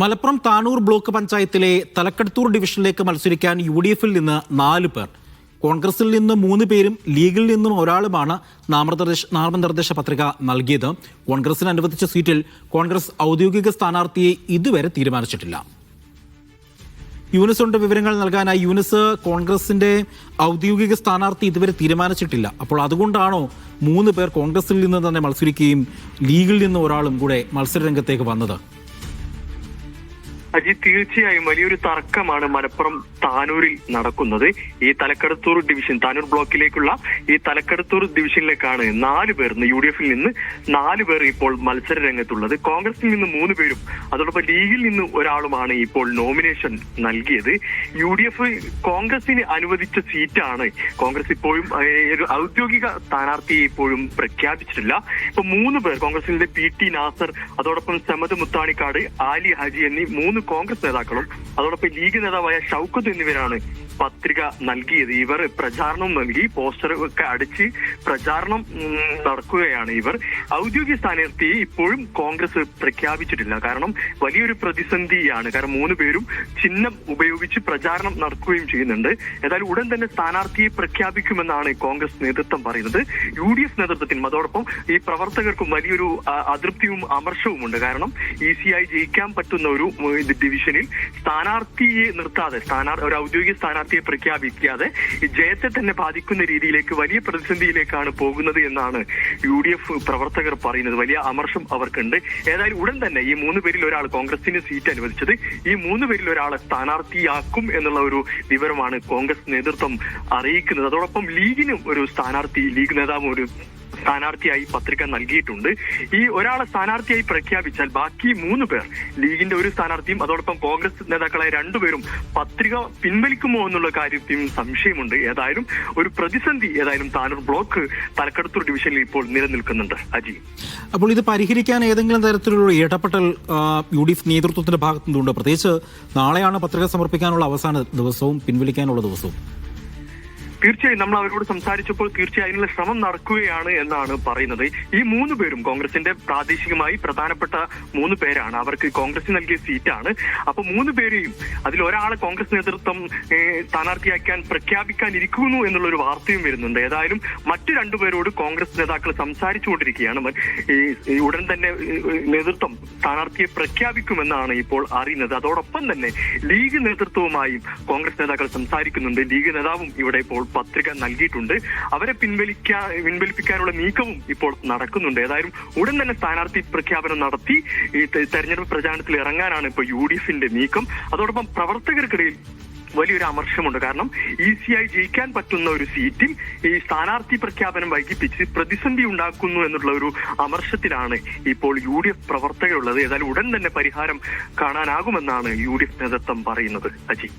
Malappuram Tanur block പഞ്ചായത്തിലെ തലക്കടത്തൂർ ഡിവിഷനിലേക്ക് മത്സരിക്കാൻ U D എഫിൽ നിന്ന് നാല് പേർ. കോൺഗ്രസിൽ നിന്ന് മൂന്ന് പേരും ലീഗിൽ നിന്നും ഒരാളുമാണ് നാമനിർദ്ദേശ നാമനിർദ്ദേശ പത്രിക നൽകിയത്. കോൺഗ്രസിന് അനുവദിച്ച സീറ്റിൽ കോൺഗ്രസ് ഔദ്യോഗിക സ്ഥാനാർത്ഥിയെ ഇതുവരെ തീരുമാനിച്ചിട്ടില്ല. യൂനിസുണ്ട് വിവരങ്ങൾ നൽകാനായി യൂനിസ് കോൺഗ്രസിന്റെ ഔദ്യോഗിക സ്ഥാനാർത്ഥി ഇതുവരെ തീരുമാനിച്ചിട്ടില്ല. അപ്പോൾ അതുകൊണ്ടാണോ മൂന്ന് പേർ കോൺഗ്രസിൽ നിന്ന് തന്നെ മത്സരിക്കുകയും ലീഗിൽ നിന്ന് ഒരാളും കൂടെ മത്സരരംഗത്തേക്ക് വന്നത്? അജി തീർച്ചയായും വലിയൊരു തർക്കമാണ് മലപ്പുറം താനൂരിൽ നടക്കുന്നത്. ഈ തലക്കടത്തൂർ ഡിവിഷൻ താനൂർ ബ്ലോക്കിലേക്കുള്ള ഈ തലക്കടത്തൂർ ഡിവിഷനിലേക്കാണ് നാല് പേർ യു ഡി എഫിൽ നിന്ന് നാല് പേർ ഇപ്പോൾ മത്സര രംഗത്തുള്ളത്. കോൺഗ്രസിൽ നിന്ന് മൂന്ന് പേരും അതോടൊപ്പം ലീഗിൽ നിന്ന് ഒരാളുമാണ് ഇപ്പോൾ നോമിനേഷൻ നൽകിയത്. യു ഡി എഫ് കോൺഗ്രസിന് അനുവദിച്ച സീറ്റാണ്. കോൺഗ്രസ് ഇപ്പോഴും ഒരു ഔദ്യോഗിക സ്ഥാനാർത്ഥിയെ ഇപ്പോഴും പ്രഖ്യാപിച്ചിട്ടില്ല. ഇപ്പൊ മൂന്ന് പേർ കോൺഗ്രസിന്റെ പി ടി നാസർ അതോടൊപ്പം സമദ് മുത്താണിക്കാട് ആലി ഹാജി എന്നീ മൂന്ന് കോൺഗ്രസ് നേതാക്കളും അതോടൊപ്പം ലീഗ് നേതാവായ ഷൌക്കത്ത് എന്നിവരാണ് പത്രിക നൽകിയത്. ഇവർ പ്രചാരണം നൽകി പോസ്റ്റർ ഒക്കെ അടിച്ച് പ്രചാരണം നടക്കുകയാണ് ഇവർ. ഔദ്യോഗിക സ്ഥാനാർത്ഥിയെ ഇപ്പോഴും കോൺഗ്രസ് പ്രഖ്യാപിച്ചിട്ടില്ല. കാരണം വലിയൊരു പ്രതിസന്ധിയാണ്. കാരണം മൂന്ന് പേരും ചിഹ്നം ഉപയോഗിച്ച് പ്രചാരണം നടക്കുകയും ചെയ്യുന്നുണ്ട്. ഏതായാലും ഉടൻ തന്നെ സ്ഥാനാർത്ഥിയെ പ്രഖ്യാപിക്കുമെന്നാണ് കോൺഗ്രസ് നേതൃത്വം പറയുന്നത്. യു ഡി എഫ് നേതൃത്വത്തിനും അതോടൊപ്പം ഈ പ്രവർത്തകർക്കും വലിയൊരു അതൃപ്തിയും അമർഷവുമുണ്ട്. കാരണം ഈസിയായി ജയിക്കാൻ പറ്റുന്ന ഒരു ഡിവിഷനിൽ സ്ഥാനാർത്ഥിയെ നിർത്താതെ സ്ഥാനാർ ഒരു ഔദ്യോഗിക സ്ഥാനാർത്ഥിയെ പ്രഖ്യാപിക്കാതെ ജയത്തെ തന്നെ ബാധിക്കുന്ന രീതിയിലേക്ക് വലിയ പ്രതിസന്ധിയിലേക്കാണ് പോകുന്നത് എന്നാണ് യു ഡി എഫ് പ്രവർത്തകർ പറയുന്നത്. വലിയ അമർഷം അവർക്കുണ്ട്. ഏതായാലും ഉടൻ തന്നെ ഈ മൂന്ന് പേരിൽ ഒരാൾ കോൺഗ്രസിന് സീറ്റ് അനുവദിച്ചത് ഈ മൂന്ന് പേരിൽ ഒരാളെ സ്ഥാനാർത്ഥിയാക്കും എന്നുള്ള ഒരു വിവരമാണ് കോൺഗ്രസ് നേതൃത്വം അറിയിക്കുന്നത്. അതോടൊപ്പം ലീഗിനും ഒരു സ്ഥാനാർത്ഥി ലീഗ് നേതാവും ഒരു സ്ഥാനാർത്ഥിയായി പത്രിക നൽകിയിട്ടുണ്ട്. ഈ ഒരാളെ സ്ഥാനാർത്ഥിയായി പ്രഖ്യാപിച്ചാൽ ബാക്കി മൂന്ന് പേർ ലീഗിന്റെ ഒരു സ്ഥാനാർത്ഥിയും അതോടൊപ്പം കോൺഗ്രസ് നേതാക്കളായ രണ്ടുപേരും പത്രിക പിൻവലിക്കുമോ എന്നുള്ള കാര്യത്തിൽ സംശയമുണ്ട്. ഏതായാലും ഒരു പ്രതിസന്ധി ഏതായാലും താനൂർ ബ്ലോക്ക് തലക്കടത്തൂർ ഡിവിഷനിൽ ഇപ്പോൾ നിലനിൽക്കുന്നുണ്ട്. അജി. അപ്പോൾ ഇത് പരിഹരിക്കാൻ ഏതെങ്കിലും തരത്തിലുള്ള ഇടപെട്ടൽ യു ഡി എഫ് നേതൃത്വത്തിന്റെ ഭാഗത്തുനിന്നുണ്ട്. പ്രത്യേകിച്ച് നാളെയാണ് പത്രിക സമർപ്പിക്കാനുള്ള അവസാന ദിവസവും പിൻവലിക്കാനുള്ള ദിവസവും. തീർച്ചയായും നമ്മൾ അവരോട് സംസാരിച്ചപ്പോൾ തീർച്ചയായും അതിനുള്ള ശ്രമം നടക്കുകയാണ് എന്നാണ് പറയുന്നത്. ഈ മൂന്ന് പേരും കോൺഗ്രസിന്റെ പ്രാദേശികമായി പ്രധാനപ്പെട്ട മൂന്ന് പേരാണ്. അവർക്ക് കോൺഗ്രസ് നൽകിയ സീറ്റാണ്. അപ്പൊ മൂന്ന് പേരെയും അതിൽ ഒരാളെ കോൺഗ്രസ് നേതൃത്വം സ്ഥാനാർത്ഥിയാക്കാൻ പ്രഖ്യാപിക്കാനിരിക്കുന്നു എന്നുള്ള ഒരു വാർത്തയും വരുന്നുണ്ട്. ഏതായാലും മറ്റു രണ്ടുപേരോട് കോൺഗ്രസ് നേതാക്കൾ സംസാരിച്ചുകൊണ്ടിരിക്കുകയാണ്. ഈ ഉടൻ തന്നെ നേതൃത്വം സ്ഥാനാർത്ഥിയെ പ്രഖ്യാപിക്കുമെന്നാണ് ഇപ്പോൾ അറിയുന്നത്. അതോടൊപ്പം തന്നെ ലീഗ് നേതൃത്വവുമായും കോൺഗ്രസ് നേതാക്കൾ സംസാരിക്കുന്നുണ്ട്. ലീഗ് നേതാവും ഇവിടെ ഇപ്പോൾ പത്രിക നൽകിയിട്ടുണ്ട്. അവരെ പിൻവലിക്കാ പിൻവലിപ്പിക്കാനുള്ള നീക്കവും ഇപ്പോൾ നടക്കുന്നുണ്ട്. ഏതായാലും ഉടൻ തന്നെ സ്ഥാനാർത്ഥി പ്രഖ്യാപനം നടത്തി ഈ തെരഞ്ഞെടുപ്പ് പ്രചാരണത്തിൽ ഇറങ്ങാനാണ് ഇപ്പോൾ യു ഡി എഫിന്റെ നീക്കം. അതോടൊപ്പം പ്രവർത്തകർക്കിടയിൽ വലിയൊരു അമർഷമുണ്ട്. കാരണം ഈസിയായി ജയിക്കാൻ പറ്റുന്ന ഒരു സീറ്റിൽ ഈ സ്ഥാനാർത്ഥി പ്രഖ്യാപനം വൈകിപ്പിച്ച് പ്രതിസന്ധി ഉണ്ടാക്കുന്നു എന്നുള്ള ഒരു അമർഷത്തിലാണ് ഇപ്പോൾ യു ഡി എഫ് പ്രവർത്തകരുള്ളത്. ഏതായാലും ഉടൻ തന്നെ പരിഹാരം കാണാനാകുമെന്നാണ് യു ഡി എഫ് നേതൃത്വം പറയുന്നത്. അജി.